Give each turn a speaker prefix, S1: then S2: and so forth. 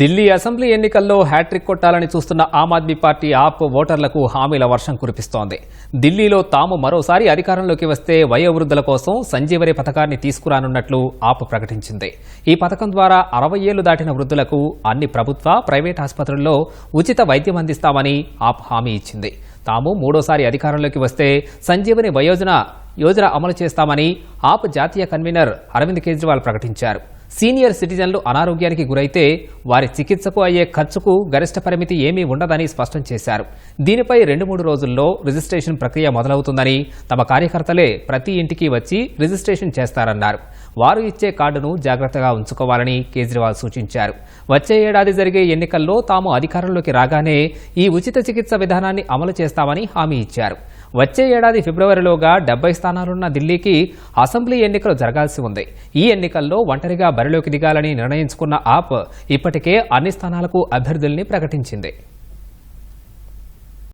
S1: Delhi assembly ఎన్నికల్లో hat trick కొట్టాలని చూస్తున్న ఆమ్ ఆద్మీ పార్టీ ఆప్ ఓటర్లకు హామీల వర్షం కురిపిస్తోంది. ఢిల్లీలో తాము మరోసారి అధికారంలోకి వస్తే వయోవృద్ధుల కోసం సంజీవని పథకాన్ని తీసుకురానున్నట్లు ఆప్ ప్రకటించింది. ఈ పథకం ద్వారా అరవై ఏళ్ళు దాటిన వృద్ధులకు అన్ని ప్రభుత్వ ప్రైవేట్ ఆసుపత్రుల్లో ఉచిత వైద్యం అందిస్తామని ఆప్ హామీ ఇచ్చింది. తాము మూడోసారి అధికారంలోకి వస్తే సంజీవని వయోజన యోజన అమలు చేస్తామని ఆప్ జాతీయ కన్వీనర్ అరవింద్ కేజ్రీవాల్ ప్రకటించారు. సీనియర్ సిటిజన్లు అనారోగ్యానికి గురైతే వారి చికిత్సకు అయ్యే ఖర్చుకు గరిష్ట పరిమితి ఏమీ ఉండదని స్పష్టం చేశారు. దీనిపై రెండు మూడు రోజుల్లో రిజిస్ట్రేషన్ ప్రక్రియ మొదలవుతుందని తమ కార్యకర్తలే ప్రతి ఇంటికి వచ్చి రిజిస్ట్రేషన్ చేస్తారన్నారు. వారు ఇచ్చే కార్డును జాగ్రత్తగా ఉంచుకోవాలని కేజ్రీవాల్ సూచించారు. వచ్చే ఏడాది జరిగే ఎన్నికల్లో తాము అధికారంలోకి రాగానే ఈ ఉచిత చికిత్స విధానాన్ని అమలు చేస్తామని హామీ ఇచ్చారు. వచ్చే ఏడాది ఫిబ్రవరిలోగా డెబ్బై స్థానాలున్న ఢిల్లీకి అసెంబ్లీ ఎన్నికలు జరగాల్సి ఉంది. ఈ ఎన్నికల్లో ఒంటరిగా బరిలోకి దిగాలని నిర్ణయించుకున్న ఆప్ ఇప్పటికే అన్ని స్థానాలకు అభ్యర్థుల్ని ప్రకటించింది.